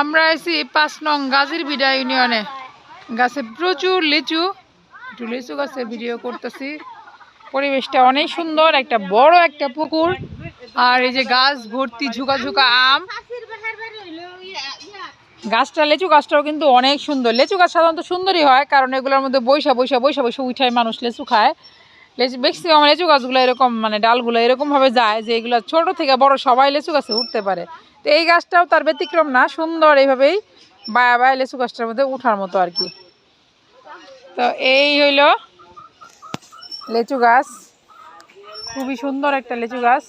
আমরা আছি পাঁচ নং গাজীর বিডা ইউনিয়নে। গাছে প্রচুর লিচু, একটু লিচু গাছের ভিডিও করতেছি। পরিবেশটা অনেক সুন্দর, একটা বড় একটা পুকুর। আর এই যে গাছ ভর্তি ঝুকা ঝুকা আম। গাছটা, লেচু গাছটাও কিন্তু অনেক সুন্দর। লেচু গাছ সাধারণত সুন্দরই হয়, কারণ এগুলোর মধ্যে বৈশা বৈশা বৈশা বৈশা উঠায় মানুষ লেচু খায়। লেচু ম্যাক্সিমাম লেচু গাছগুলো এরকম মানে ডালগুলো এরকমভাবে যায় যে এগুলো ছোট থেকে বড় সবাই লেচু গাছে উঠতে পারে। তো এই গাছটাও তার ব্যতিক্রম না, সুন্দর এইভাবেই বায়া বায়া লেচু গাছটার মধ্যে উঠার মতো আর কি। তো এই হইল লেচু গাছ। খুবই সুন্দর একটা লেচু গাছ।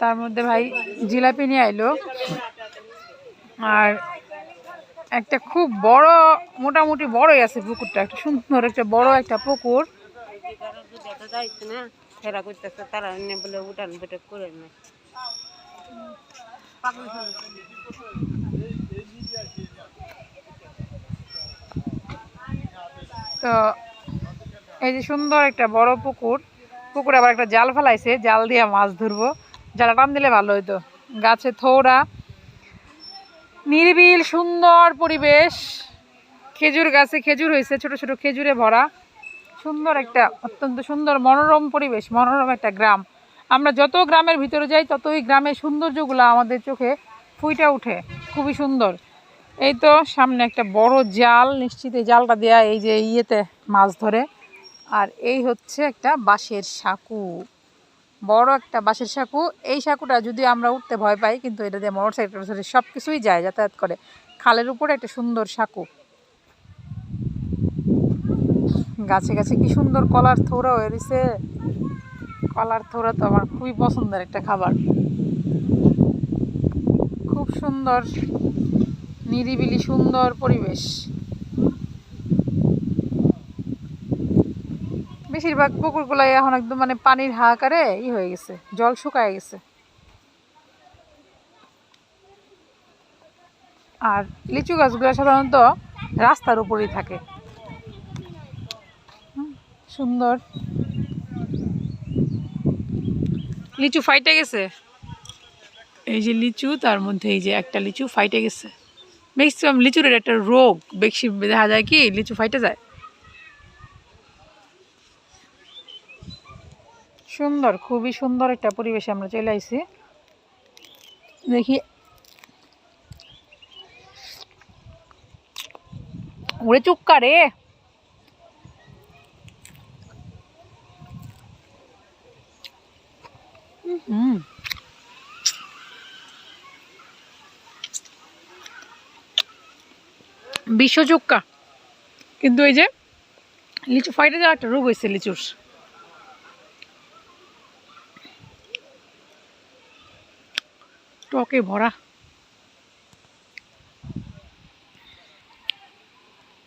তার মধ্যে ভাই জিলাপি নিয়ে আইলো। আর একটা খুব বড়, মোটামুটি বড়ই আছে পুকুরটা, একটা সুন্দর একটা বড় একটা পুকুর। তো এই যে সুন্দর একটা বড় পুকুর, পুকুরে আবার একটা জাল ফেলাইছে, জাল দিয়ে মাছ ধরবো। জাল টান দিলে ভালো হইতো। গাছে থৌড়া, নিরিবিল সুন্দর পরিবেশ। খেজুর গাছে খেজুর হয়েছে ছোট ছোট খেজুরে ভরা। সুন্দর একটা, অত্যন্ত সুন্দর মনোরম পরিবেশ, মনোরম একটা গ্রাম। আমরা যত গ্রামের ভিতরে যাই, ততই গ্রামের সৌন্দর্যগুলো আমাদের চোখে ফুইটা উঠে খুবই সুন্দর। এই তো সামনে একটা বড় জাল, নিশ্চিত এই জালটা দেয়া এই যে ইয়েতে মাছ ধরে। আর এই হচ্ছে একটা বাঁশের সাঁকু। বড় একটা বাঁশের সাঁকু। এই সাঁকুটা যদি আমরা উঠতে ভয় পাই, কিন্তু এটা দিয়ে মোটর সাইকেল সব কিছুই যায় যাতায়াত করে। খালের উপরে একটা সুন্দর সাঁকু। গাছে গাছে কি সুন্দর কলার থোড়া হয়ে রয়েছে কলার থোড়া তো আমার খুবই পছন্দের একটা খাবার। খুব সুন্দর, নিরিবিলি সুন্দর পরিবেশ। বেশিরভাগ পুকুরগুলাই এখন একদম মানে পানির হাহাকারে ই হয়ে গেছে, জল শুকায় গেছে। আর লিচু গাছগুলো সাধারণত রাস্তার উপরেই থাকে। সুন্দর। লিচু ফাইটে গেছে? এই যে লিচু তার মধ্যে এই যে একটা লিচু ফাইটে গেছে। ম্যাক্সিমাম লিচুর একটা রোগ বেশি দেখা যায় কি লিচু ফাইটে যায়। সুন্দর খুবই সুন্দর একটা পরিবেশে আমরা চলে আইছি। দেখি। ওরে চুক্কা রে! হুম বিশ্বচুক্কা কিন্তু এই যে লিচু ফাইটে যাওয়াটা রোগ হয়েছে লিচুর। টকে ভরা।